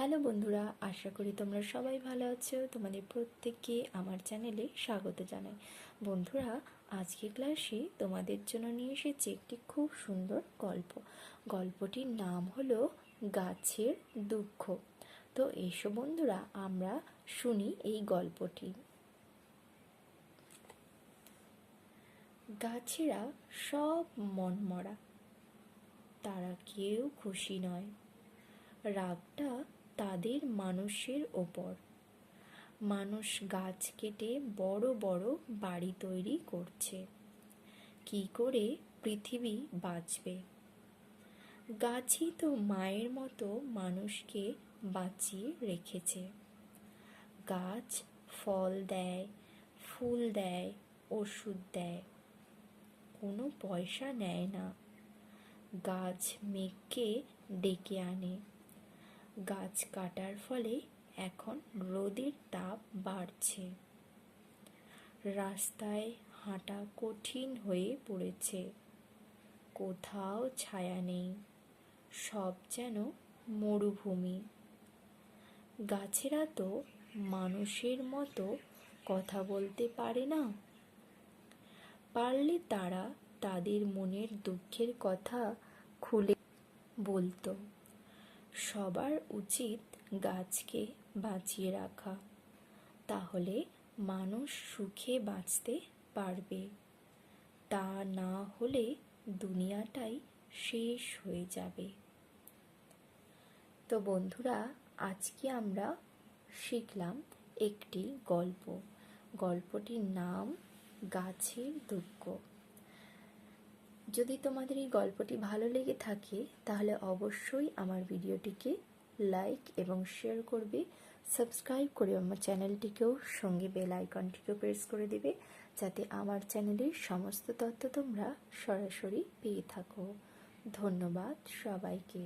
Hello বন্ধুরা, আশা করি তোমরা সবাই ভালো আছো। তোমাদের প্রত্যেককে আমার চ্যানেলে স্বাগত জানাই। বন্ধুরা, আজকে ক্লাসে তোমাদের জন্য নিয়ে এসেছি একটি খুব সুন্দর গল্প। গল্পটির নাম হলো গাছের দুঃখ। তো এসো বন্ধুরা, আমরা শুনি এই গল্পটি। গাছেরা সব মনমরা, তারা কেউ খুশি নয়। রাগটা তাদের মানুষের ওপর। মানুষ গাছ কেটে বড় বড় বাড়ি তৈরি করছে। কি করে পৃথিবী বাঁচবে? গাছই তো মায়ের মতো মানুষকে বাঁচিয়ে রেখেছে। গাছ ফল দেয়, ফুল দেয়, ওষুধ দেয়। কোনো পয়সা নেয় না। গাছ মেঘকে ডেকে আনে। গাছ কাটার ফলে এখন রোদের তাপ বাড়ছে। রাস্তায় হাঁটা কঠিন হয়ে পড়েছে। কোথাও ছায়া নেই। সব যেন মরুভূমি। গাছেরা তো মানুষের মতো কথা বলতে পারে না। পারলে তারা তাদের মনের দুঃখের কথা খুলে বলতো। সবার উচিত গাছকে বাঁচিয়ে রাখা। তাহলে মানুষ সুখে বাঁচতে পারবে। তা না হলে দুনিয়াটাই শেষ হয়ে যাবে। তো বন্ধুরা, আজকে আমরা শিখলাম একটি গল্প। গল্পটির নাম গাছের দুঃখ যদি তোমাদের এই গল্পটি ভালো লেগে থাকে, তাহলে অবশ্যই আমার ভিডিওটিকে লাইক এবং শেয়ার করবে। সাবস্ক্রাইব করে আমার চ্যানেলটিকেও সঙ্গে বেল আইকনটিকেও প্রেস করে দেবে, যাতে আমার চ্যানেলের সমস্ত তথ্য তোমরা সরাসরি পেয়ে থাকো। ধন্যবাদ সবাইকে।